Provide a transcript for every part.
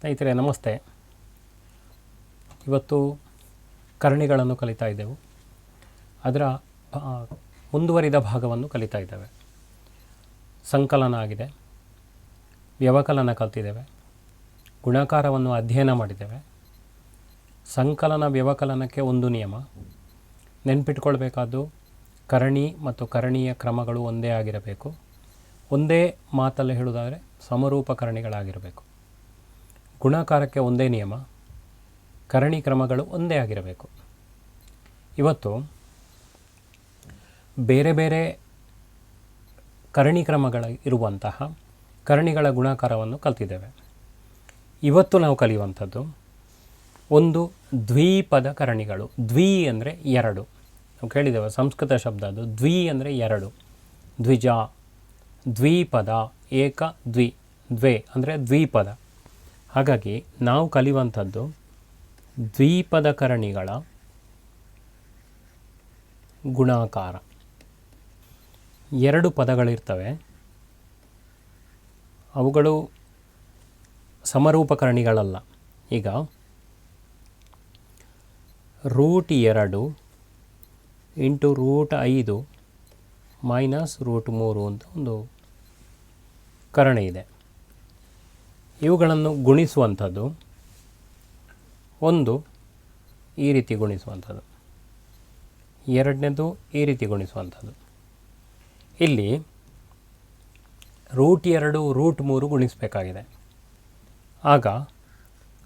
ಸ್ನೇಹಿತರೆ, ನಮಸ್ತೆ. ಇವತ್ತು ಕರ್ಣಿಗಳನ್ನು ಕಲಿತಾ ಇದ್ದೆವು. ಅದರ ಮುಂದುವರಿದ ಭಾಗವನ್ನು ಕಲಿತಾ ಇದ್ದೇವೆ. ಸಂಕಲನ ಆಗಿದೆ. ವ್ಯವಕಲನ ಕಲ್ತಿದ್ದೇವೆ. ಗುಣಾಕಾರವನ್ನು ಅಧ್ಯಯನ ಮಾಡಿದ್ದೇವೆ. ಸಂಕಲನ ವ್ಯವಕಲನಕ್ಕೆ ಒಂದು ನಿಯಮ. ನೆನ್ಪಿಟ್ಕೊಳ್ಬೇಕಾದ್ದು ಕರಣಿ ಮತ್ತು ಕರಣೀಯ ಕ್ರಮಗಳು ಒಂದೇ ಆಗಿರಬೇಕು. ಒಂದೇ ಮಾತಲ್ಲಿ ಹೇಳುವುದಾದರೆ ಸಮರೂಪ ಕರಣಿಗಳಾಗಿರಬೇಕು. ಗುಣಾಕಾರಕ್ಕೆ ಒಂದೇ ನಿಯಮ, ಕರಣಿ ಕ್ರಮಗಳು ಒಂದೇ ಆಗಿರಬೇಕು. ಇವತ್ತು ಬೇರೆ ಬೇರೆ ಕರಣಿ ಕ್ರಮಗಳ ಇರುವಂತಹ ಕರಣಿಗಳ ಗುಣಾಕಾರವನ್ನು ಕಲ್ತಿದ್ದೇವೆ. ಇವತ್ತು ನಾವು ಕಲಿಯುವಂಥದ್ದು ಒಂದು ದ್ವಿಪದ ಕರಣಿಗಳು. ದ್ವಿ ಅಂದರೆ ಎರಡು. ನಾವು ಕೇಳಿದ್ದೇವೆ, ಸಂಸ್ಕೃತ ಶಬ್ದ ಅದು. ದ್ವಿ ಅಂದರೆ ಎರಡು. ದ್ವಿಜ, ದ್ವಿಪದ, ಏಕ ದ್ವಿ, ದ್ವೇ ಅಂದರೆ ದ್ವಿಪದ. ಹಾಗಾಗಿ ನಾವು ಕಲಿಯುವಂಥದ್ದು ದ್ವಿಪದ ಕರಣಿಗಳ ಗುಣಾಕಾರ. ಎರಡು ಪದಗಳಿರ್ತವೆ. ಅವುಗಳು ಸಮರೂಪಕರಣಿಗಳಲ್ಲ. ಈಗ ರೂಟ್ ಎರಡು ಇಂಟು ರೂಟ್ ಐದು ಮೈನಸ್ ರೂಟ್ ಮೂರು ಅಂತ ಒಂದು ಕರಣ ಇದೆ. ಇವುಗಳನ್ನು ಗುಣಿಸುವಂಥದ್ದು. ಒಂದು, ಈ ರೀತಿ ಗುಣಿಸುವಂಥದ್ದು. ಎರಡನೇದು, ಈ ರೀತಿ ಗುಣಿಸುವಂಥದ್ದು. ಇಲ್ಲಿ ರೂಟ್ ಎರಡು ರೂಟ್ ಮೂರು ಗುಣಿಸಬೇಕಾಗಿದೆ. ಆಗ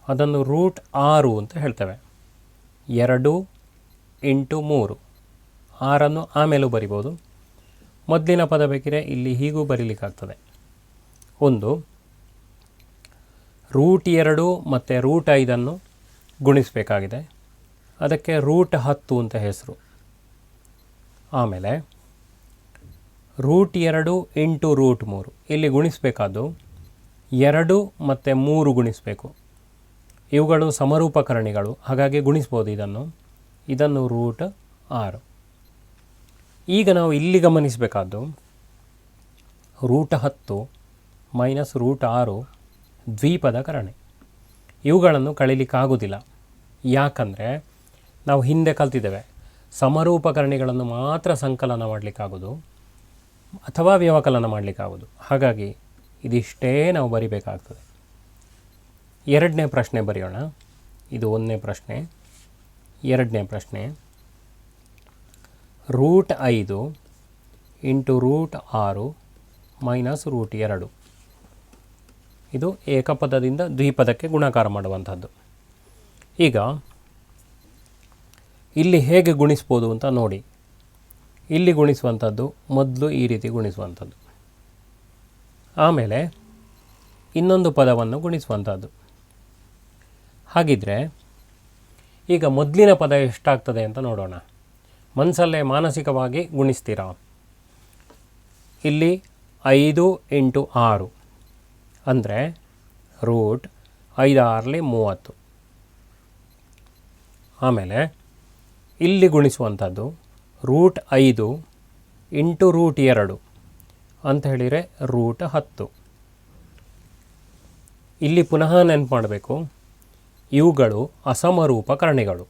ಅದನ್ನು ರೂಟ್ ಆರು ಅಂತ ಹೇಳ್ತೇವೆ. ಎರಡು ಇಂಟು ಮೂರು. ಆರನ್ನು ಆಮೇಲೂ ಬರಿಬೋದು. ಮೊದಲಿನ ಪದ ಬೇಕಿದ್ರೆ ಇಲ್ಲಿ ಹೀಗೂ ಬರೀಲಿಕ್ಕಾಗ್ತದೆ. ಒಂದು ರೂಟ್ ಎರಡು ಮತ್ತು ರೂಟ್ ಐದನ್ನು ಗುಣಿಸಬೇಕಾಗಿದೆ. ಅದಕ್ಕೆ ರೂಟ್ ಹತ್ತು ಅಂತ ಹೆಸರು. ಆಮೇಲೆ ರೂಟ್ ಎರಡು ಇಂಟು ರೂಟ್ ಮೂರು. ಇಲ್ಲಿ ಗುಣಿಸಬೇಕಾದ್ದು ಎರಡು ಮತ್ತು ಮೂರು ಗುಣಿಸಬೇಕು. ಇವುಗಳು ಸಮರೂಪಕರಣಿಗಳು. ಹಾಗಾಗಿ ಗುಣಿಸ್ಬೋದು ಇದನ್ನು. ಇದನ್ನು ರೂಟ್ ಆರು. ಈಗ ನಾವು ಇಲ್ಲಿ ಗಮನಿಸಬೇಕಾದ್ದು ರೂಟ್ ಹತ್ತು ಮೈನಸ್ ರೂಟ್ ಆರು ದ್ವಿಪದ ಕರಣೆ. ಇವುಗಳನ್ನು ಕಳೀಲಿಕ್ಕಾಗೋದಿಲ್ಲ. ಯಾಕಂದರೆ ನಾವು ಹಿಂದೆ ಕಲ್ತಿದ್ದೇವೆ ಸಮರೂಪಕರಣಿಗಳನ್ನು ಮಾತ್ರ ಸಂಕಲನ ಮಾಡಲಿಕ್ಕಾಗೋದು ಅಥವಾ ವ್ಯವಕಲನ ಮಾಡಲಿಕ್ಕಾಗೋದು. ಹಾಗಾಗಿ ಇದಿಷ್ಟೇ ನಾವು ಬರಿಬೇಕಾಗ್ತದೆ. ಎರಡನೇ ಪ್ರಶ್ನೆ ಬರೆಯೋಣ. ಇದು ಒಂದನೇ ಪ್ರಶ್ನೆ. ಎರಡನೇ ಪ್ರಶ್ನೆ. ರೂಟ್ ಐದು ಇಂಟು ರೂಟ್ ಆರು ಮೈನಸ್ ರೂಟ್ ಎರಡು. ಇದು ಏಕಪದದಿಂದ ದ್ವಿಪದಕ್ಕೆ ಗುಣಾಕಾರ ಮಾಡುವಂಥದ್ದು. ಈಗ ಇಲ್ಲಿ ಹೇಗೆ ಗುಣಿಸ್ಬೋದು ಅಂತ ನೋಡಿ. ಇಲ್ಲಿ ಗುಣಿಸುವಂಥದ್ದು, ಮೊದಲು ಈ ರೀತಿ ಗುಣಿಸುವಂಥದ್ದು. ಆಮೇಲೆ ಇನ್ನೊಂದು ಪದವನ್ನು ಗುಣಿಸುವಂಥದ್ದು. ಹಾಗಿದ್ರೆ ಈಗ ಮೊದಲಿನ ಪದ ಎಷ್ಟಾಗ್ತದೆ ಅಂತ ನೋಡೋಣ. ಮನಸ್ಸಲ್ಲೇ ಮಾನಸಿಕವಾಗಿ ಗುಣಿಸ್ತೀರಾ? ಇಲ್ಲಿ ಐದು ಎಂಟು ಆರು. ಅಂದರೆ ರೂಟ್ ಐದಾರಲಿ ಮೂವತ್ತು. ಆಮೇಲೆ ಇಲ್ಲಿ ಗುಣಿಸುವಂಥದ್ದು ರೂಟ್ ಐದು ಇಂಟು ರೂಟ್ ಎರಡು ಅಂತ ಹೇಳಿದರೆ ರೂಟ್ ಹತ್ತು. ಇಲ್ಲಿ ಪುನಃ ನೆನ್ಪು ಮಾಡಬೇಕು. ಇವುಗಳು ಅಸಮರೂಪಕರಣಿಗಳು.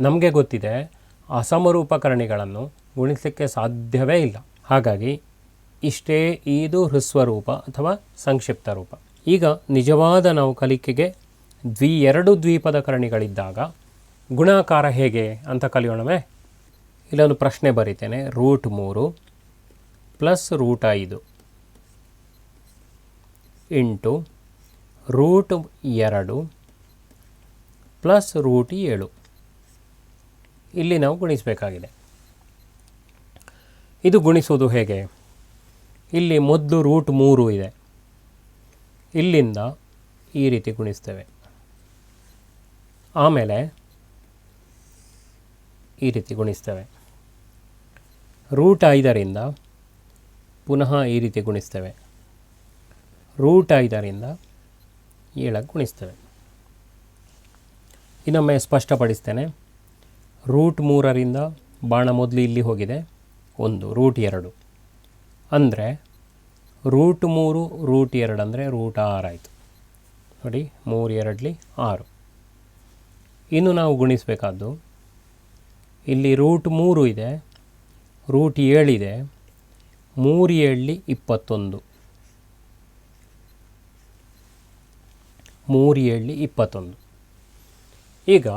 ನಮಗೆ ಗೊತ್ತಿದೆ ಅಸಮರೂಪಕರಣಿಗಳನ್ನು ಗುಣಿಸಲಿಕ್ಕೆ ಸಾಧ್ಯವೇ ಇಲ್ಲ. ಹಾಗಾಗಿ ಇಷ್ಟೇ ಇದು ಹೃಸ್ವರೂಪ ಅಥವಾ ಸಂಕ್ಷಿಪ್ತ ರೂಪ. ಈಗ ನಿಜವಾದ ನಾವು ಕಲಿಕೆಗೆ ದ್ವಿ ಎರಡು ದ್ವೀಪದ ಕರ್ಣಿಗಳಿದ್ದಾಗ ಗುಣಾಕಾರ ಹೇಗೆ ಅಂತ ಕಲಿಯೋಣವೇ? ಇಲ್ಲೊಂದು ಪ್ರಶ್ನೆ ಬರೀತೇನೆ. ರೂಟ್ ಮೂರು ಪ್ಲಸ್ ರೂಟ್ ಐದು ಇಂಟು ರೂಟ್ ಎರಡು ಪ್ಲಸ್ ರೂಟ್ ಏಳು. ಇಲ್ಲಿ ನಾವು ಗುಣಿಸಬೇಕಾಗಿದೆ. ಇದು ಗುಣಿಸುವುದು ಹೇಗೆ? ಇಲ್ಲಿ ಮೊದಲು ರೂಟ್ ಮೂರು ಇದೆ. ಇಲ್ಲಿಂದ ಈ ರೀತಿ ಗುಣಿಸ್ತೇವೆ. ಆಮೇಲೆ ಈ ರೀತಿ ಗುಣಿಸ್ತೇವೆ. ರೂಟ್ ಐದರಿಂದ ಪುನಃ ಈ ರೀತಿ ಗುಣಿಸ್ತೇವೆ. ರೂಟ್ ಐದರಿಂದ ಏಳಕ್ಕೆ ಗುಣಿಸ್ತೇವೆ. ಇನ್ನೊಮ್ಮೆ ಸ್ಪಷ್ಟಪಡಿಸ್ತೇನೆ. ರೂಟ್ ಮೂರರಿಂದ ಬಾಣ ಮೊದಲು ಇಲ್ಲಿ ಹೋಗಿದೆ. ಒಂದು, ರೂಟ್ ಎರಡು. ಅಂದರೆ ರೂಟ್ ಮೂರು ರೂಟ್ ಎರಡು ಅಂದರೆ ರೂಟ್ ಆರು ಆಯಿತು. ನೋಡಿ, ಮೂರು, ಎರಡಲಿ ಆರು. ಇನ್ನು ನಾವು ಗುಣಿಸಬೇಕಾದ್ದು, ಇಲ್ಲಿ ರೂಟ್ ಮೂರು ಇದೆ ರೂಟ್ ಏಳಿದೆ ಮೂರು ಏಳಲಿ ಇಪ್ಪತ್ತೊಂದು. ಮೂರು ಏಳಲಿ ಇಪ್ಪತ್ತೊಂದು. ಈಗ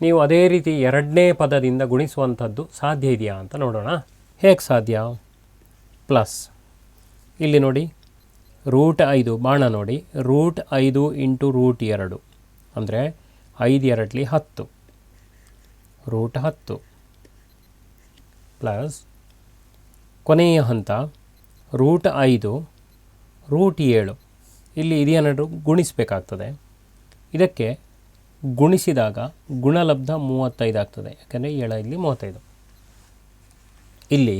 ನೀವು ಅದೇ ರೀತಿ ಎರಡನೇ ಪದದಿಂದ ಗುಣಿಸುವಂಥದ್ದು ಸಾಧ್ಯ ಇದೆಯಾ ಅಂತ ನೋಡೋಣ. ಹೇಗೆ ಸಾಧ್ಯ? ಪ್ಲಸ್. ಇಲ್ಲಿ ನೋಡಿ, ರೂಟ್ ಐದು, ಬಾಣ ನೋಡಿ, ರೂಟ್ ಐದು ಇಂಟು ರೂಟ್ ಎರಡು, ಅಂದರೆ ಐದು ಎರಡಲಿ ಹತ್ತು. ರೂಟ್ ಹತ್ತು ಪ್ಲಸ್ ಕೊನೆಯ ಹಂತ, ರೂಟ್ ಐದು, ರೂಟ್ ಏಳು. ಇಲ್ಲಿ ಇದೇನಾದರೂ ಗುಣಿಸಬೇಕಾಗ್ತದೆ. ಇದಕ್ಕೆ ಗುಣಿಸಿದಾಗ ಗುಣಲಬ್ಧ ಮೂವತ್ತೈದು ಆಗ್ತದೆ, ಯಾಕೆಂದರೆ ಏಳು ಇಲ್ಲಿ ಮೂವತ್ತೈದು. ಇಲ್ಲಿ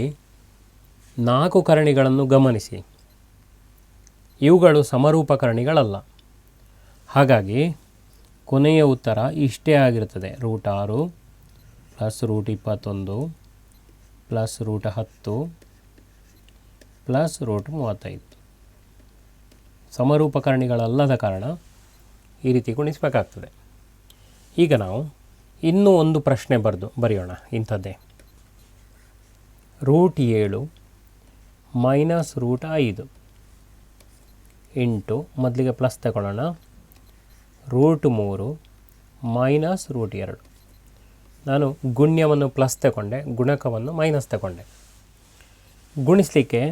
ನಾಲ್ಕು ಕರಣಿಗಳನ್ನು ಗಮನಿಸಿ. ಇವುಗಳು ಸಮರೂಪಕರಣಿಗಳಲ್ಲ. ಹಾಗಾಗಿ ಕೊನೆಯ ಉತ್ತರ ಇಷ್ಟೇ ಆಗಿರುತ್ತದೆ. ರೂಟ್ ಆರು ಪ್ಲಸ್ ರೂಟ್ ಇಪ್ಪತ್ತೊಂದು ಪ್ಲಸ್ ರೂಟ್ ಹತ್ತು ಪ್ಲಸ್ ರೂಟ್ ಮೂವತ್ತೈದು. ಸಮರೂಪಕರಣಿಗಳಲ್ಲದ ಕಾರಣ ಈ ರೀತಿ ಗುಣಿಸಬೇಕಾಗ್ತದೆ. ಈಗ ನಾವು ಇನ್ನೂ ಒಂದು ಪ್ರಶ್ನೆ ಬರೆದು ಬರೆಯೋಣ ಇಂಥದ್ದೇ. ರೂಟ್ ಏಳು ಮೈನಸ್ ರೂಟ್ ಐದು. ಇಂಟು, ಮೊದಲಿಗೆ ಪ್ಲಸ್ ತಗೊಳ್ಳೋಣ. ರೂಟ್ ಮೂರು, ಮೈನಸ್ ರೂಟ್ ಎರಡು. ನಾನು ಗುಣ್ಯವನ್ನು ಪ್ಲಸ್ ತಗೊಂಡೆ, ಗುಣಕವನ್ನು ಮೈನಸ್ ತಗೊಂಡೆ. ಗುಣಿಸಲಿಕ್ಕೆ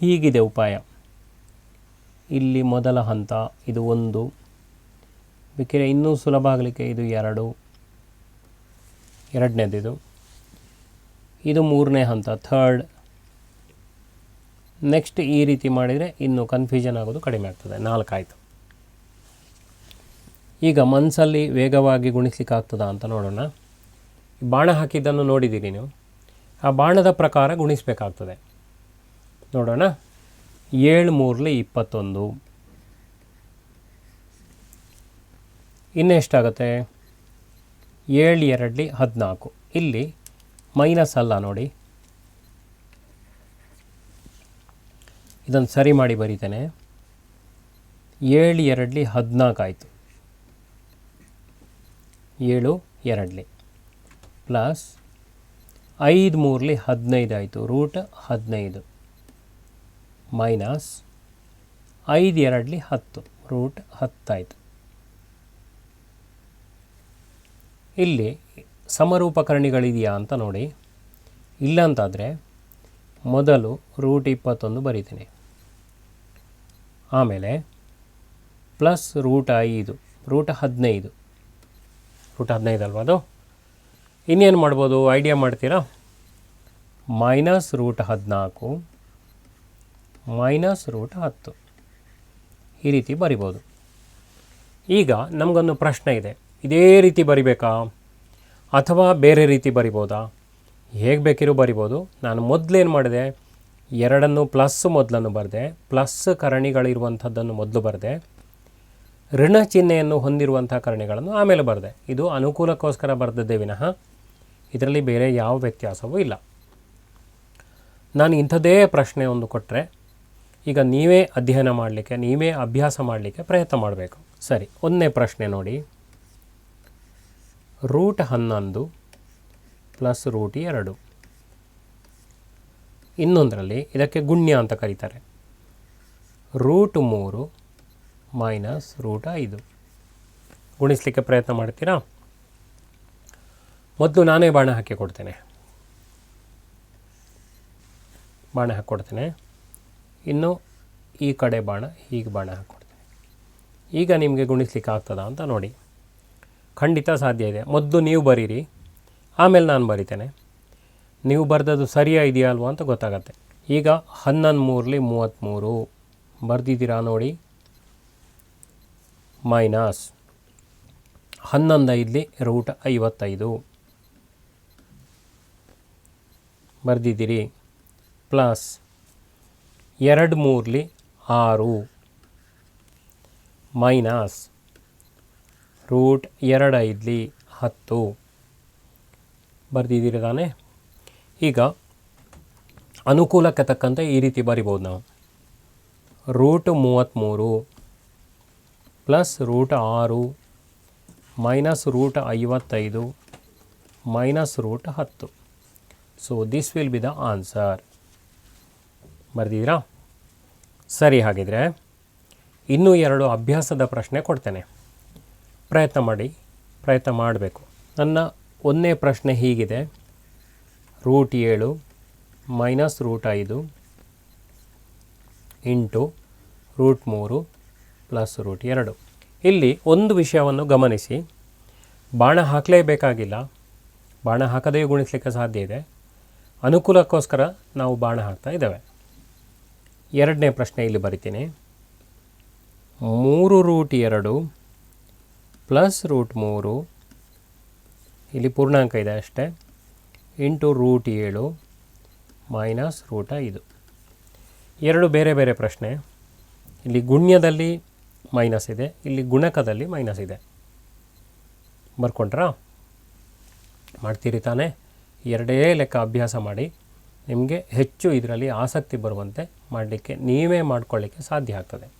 ಹೀಗಿದೆ ಉಪಾಯ. ಇಲ್ಲಿ ಮೊದಲ ಹಂತ, ಇದು ಒಂದು. ಬೇಕಿದ್ರೆ ಇನ್ನೂ ಸುಲಭ ಆಗಲಿಕ್ಕೆ ಇದು ಎರಡು. ಎರಡನೇದಿದು. ಇದು ಮೂರನೇ ಹಂತ ಥರ್ಡ್ ನೆಕ್ಸ್ಟ್ ಈ ರೀತಿ ಮಾಡಿದರೆ ಇನ್ನು ಕನ್ಫ್ಯೂಷನ್ ಆಗೋದು ಕಡಿಮೆ ಆಗ್ತದೆ. ನಾಲ್ಕಾಯಿತು. ಈಗ ಮನಸ್ಸಲ್ಲಿ ವೇಗವಾಗಿ ಗುಣಿಸ್ಲಿಕ್ಕೆ ಆಗ್ತದಾ ಅಂತ ನೋಡೋಣ. ಬಾಣ ಹಾಕಿದ್ದನ್ನು ನೋಡಿದ್ದೀರಿ ನೀವು. ಆ ಬಾಣದ ಪ್ರಕಾರ ಗುಣಿಸಬೇಕಾಗ್ತದೆ. ನೋಡೋಣ. ಏಳು ಮೂರಲಿ ಇಪ್ಪತ್ತೊಂದು. ಇನ್ನೆಷ್ಟಾಗುತ್ತೆ ಏಳು ಎರಡಲಿ ಹದಿನಾಲ್ಕು. ಇಲ್ಲಿ ಮೈನಸ್ ಅಲ್ಲ ನೋಡಿ. ಇದನ್ನು ಸರಿ ಮಾಡಿ ಬರೀತೇನೆ. ಏಳು ಎರಡಲಿ ಹದಿನಾಲ್ಕು ಆಯಿತು. ಏಳು ಎರಡಲಿ. ಪ್ಲಸ್ ಐದು ಮೂರಲಿ ಹದಿನೈದು ಆಯಿತು. ರೂಟ್ ಹದಿನೈದು. ಮೈನಸ್ ಐದು ಎರಡಲಿ ಹತ್ತು. ರೂಟ್ ಹತ್ತಾಯಿತು ಇಲ್ಲಿ ಸಮರೂಪಕರಣಿಗಳಿದೆಯಾ ಅಂತ ನೋಡಿ. ಇಲ್ಲ ಅಂತಾದರೆ ಮೊದಲು ರೂಟ್ ಇಪ್ಪತ್ತೊಂದು ಬರೀತೀನಿ. ಆಮೇಲೆ ಪ್ಲಸ್ ರೂಟ್ ಐದು ರೂಟ್ ಹದಿನೈದು. ರೂಟ್ ಹದಿನೈದು ಅಲ್ವಾ ಅದು? ಇನ್ನೇನು ಮಾಡ್ಬೋದು? ಐಡಿಯಾ ಮಾಡ್ತೀರಾ? ಮೈನಸ್ ರೂಟ್ ಹದಿನಾಲ್ಕು ಮೈನಸ್ ರೂಟ್ ಹತ್ತು. ಈ ರೀತಿ ಬರಿಬೋದು. ಈಗ ನಮಗೊಂದು ಪ್ರಶ್ನೆ ಇದೆ. ಇದೇ ರೀತಿ ಬರಿಬೇಕಾ? ಅಥವಾ ಬೇರೆ ರೀತಿ ಬರಿಬೋದಾ? ಹೇಗೆ ಬೇಕಿರೋ ಬರಿಬೋದು. ನಾನು ಮೊದಲೇನು ಮಾಡಿದೆ? ಎರಡನ್ನು ಪ್ಲಸ್ ಮೊದಲನ್ನು ಬರೆದೆ, ಪ್ಲಸ್ ಕರಣಿಗಳಿರುವಂಥದ್ದನ್ನು ಮೊದಲು ಬರೆದೆ, ಋಣ ಚಿಹ್ನೆಯನ್ನು ಹೊಂದಿರುವಂಥ ಕರಣಿಗಳನ್ನು ಆಮೇಲೆ ಬರೆದೆ. ಇದು ಅನುಕೂಲಕ್ಕೋಸ್ಕರ ಬರೆದದ್ದೇ ವಿನಃ ಇದರಲ್ಲಿ ಬೇರೆ ಯಾವ ವ್ಯತ್ಯಾಸವೂ ಇಲ್ಲ. ನಾನು ಇಂಥದ್ದೇ ಪ್ರಶ್ನೆ ಒಂದು ಕೊಟ್ಟರೆ ಈಗ ನೀವೇ ಅಧ್ಯಯನ ಮಾಡಲಿಕ್ಕೆ, ನೀವೇ ಅಭ್ಯಾಸ ಮಾಡಲಿಕ್ಕೆ ಪ್ರಯತ್ನ ಮಾಡಬೇಕು. ಸರಿ, ಒಂದನೇ ಪ್ರಶ್ನೆ ನೋಡಿ. ರೂಟ್ ಹನ್ನೊಂದು ಪ್ಲಸ್ ರೂಟ್ ಎರಡು. ಇನ್ನೊಂದರಲ್ಲಿ ಇದಕ್ಕೆ ಗುಣ್ಯ ಅಂತ ಕರೀತಾರೆ. ರೂಟ್ ಮೂರು ಮೈನಸ್ ರೂಟ್ ಐದು. ಗುಣಿಸಲಿಕ್ಕೆ ಪ್ರಯತ್ನ ಮಾಡ್ತೀರಾ? ಮೊದಲು ನಾನೇ ಬಾಣ ಹಾಕಿ ಕೊಡ್ತೇನೆ. ಬಾಣ ಹಾಕ್ಕೊಡ್ತೇನೆ ಇನ್ನು ಈ ಕಡೆ ಬಾಣ, ಹೀಗೆ ಬಾಣ ಹಾಕ್ಕೊಡ್ತೇನೆ ಈಗ ನಿಮಗೆ ಗುಣಿಸ್ಲಿಕ್ಕೆ ಆಗ್ತದಾ ಅಂತ ನೋಡಿ. ಖಂಡಿತ ಸಾಧ್ಯ ಇದೆ. ಮೊದಲು ನೀವು ಬರೀರಿ. ಆಮೇಲೆ ನಾನು ಬರಿತೇನೆ. ನೀವು ಬರೆದದ್ದು ಸರಿಯಾ ಇದೆಯಾ ಅಲ್ವಾ ಅಂತ ಗೊತ್ತಾಗತ್ತೆ. ಈಗ ಹನ್ನೊಂದು ಮೂರಲಿ ಮೂವತ್ತ್ಮೂರು ಬರೆದಿದ್ದೀರಾ ನೋಡಿ. ಮೈನಸ್ ಹನ್ನೊಂದೈದಲಿ ರೂಟ್ ಐವತ್ತೈದು. ಬರೆದಿದ್ದೀರಿ. ಪ್ಲಸ್ ಎರಡು ಮೂರಲಿ ಆರು. ಮೈನಸ್ ರೂಟ್ ಎರಡೈದಲಿ ಹತ್ತು. ಬರೆದಿದ್ದೀರಿ ತಾನೇ? ಈಗ ಅನುಕೂಲಕ್ಕೆ ತಕ್ಕಂತೆ ಈ ರೀತಿ ಬರಿಬೋದು ನಾವು. ರೂಟ್ ಮೂವತ್ತ್ಮೂರು ಪ್ಲಸ್ ರೂಟ್ ಆರು ಮೈನಸ್ ರೂಟ್ ಐವತ್ತೈದು ಮೈನಸ್ ರೂಟ್ ಹತ್ತು. So this will be the answer ಬರೆದಿದ್ದೀರಾ? ಸರಿ ಹಾಗಿದ್ರೆ ಇನ್ನೂ ಎರಡು ಅಭ್ಯಾಸದ ಪ್ರಶ್ನೆ ಕೊಡ್ತೇನೆ. ಪ್ರಯತ್ನ ಮಾಡಿ, ಪ್ರಯತ್ನ ಮಾಡಬೇಕು. ನನ್ನ ಒಂದನೇ ಪ್ರಶ್ನೆ ಹೀಗಿದೆ. ರೂಟ್ ಏಳು ಮೈನಸ್ ರೂಟ್ ಐದು ಇಂಟು ರೂಟ್ ಮೂರು ಪ್ಲಸ್ ರೂಟ್ ಎರಡು. ಇಲ್ಲಿ ಒಂದು ವಿಷಯವನ್ನು ಗಮನಿಸಿ. ಬಾಣ ಹಾಕಲೇಬೇಕಾಗಿಲ್ಲ. ಬಾಣ ಹಾಕದೇ ಗುಣಿಸಲಿಕ್ಕೆ ಸಾಧ್ಯ ಇದೆ. ಅನುಕೂಲಕ್ಕೋಸ್ಕರ ನಾವು ಬಾಣ ಹಾಕ್ತಾ ಇದ್ದೇವೆ. ಎರಡನೇ ಪ್ರಶ್ನೆ ಇಲ್ಲಿ ಬರಿತೀನಿ. ಮೂರು ರೂಟ್ ಎರಡು ಪ್ಲಸ್ ರೂಟ್ ಮೂರು. ಇಲ್ಲಿ ಪೂರ್ಣಾಂಕ ಇದೆ ಅಷ್ಟೇ. ಇಂಟು ರೂಟ್ ಏಳು ಮೈನಸ್ ರೂಟ ಐದು. ಎರಡು ಬೇರೆ ಬೇರೆ ಪ್ರಶ್ನೆ. ಇಲ್ಲಿ ಗುಣ್ಯದಲ್ಲಿ ಮೈನಸ್ ಇದೆ, ಇಲ್ಲಿ ಗುಣಕದಲ್ಲಿ ಮೈನಸ್ ಇದೆ. ಬರ್ಕೊಂಡ್ರಾ? ಮಾಡ್ತೀರಿ ತಾನೇ? ಎರಡೇ ಲೆಕ್ಕ ಅಭ್ಯಾಸ ಮಾಡಿ. ನಿಮಗೆ ಹೆಚ್ಚು ಇದರಲ್ಲಿ ಆಸಕ್ತಿ ಬರುವಂತೆ ಮಾಡಲಿಕ್ಕೆ, ನೀವೇ ಮಾಡ್ಕೊಳ್ಳಿಕ್ಕೆ ಸಾಧ್ಯ ಆಗ್ತದೆ.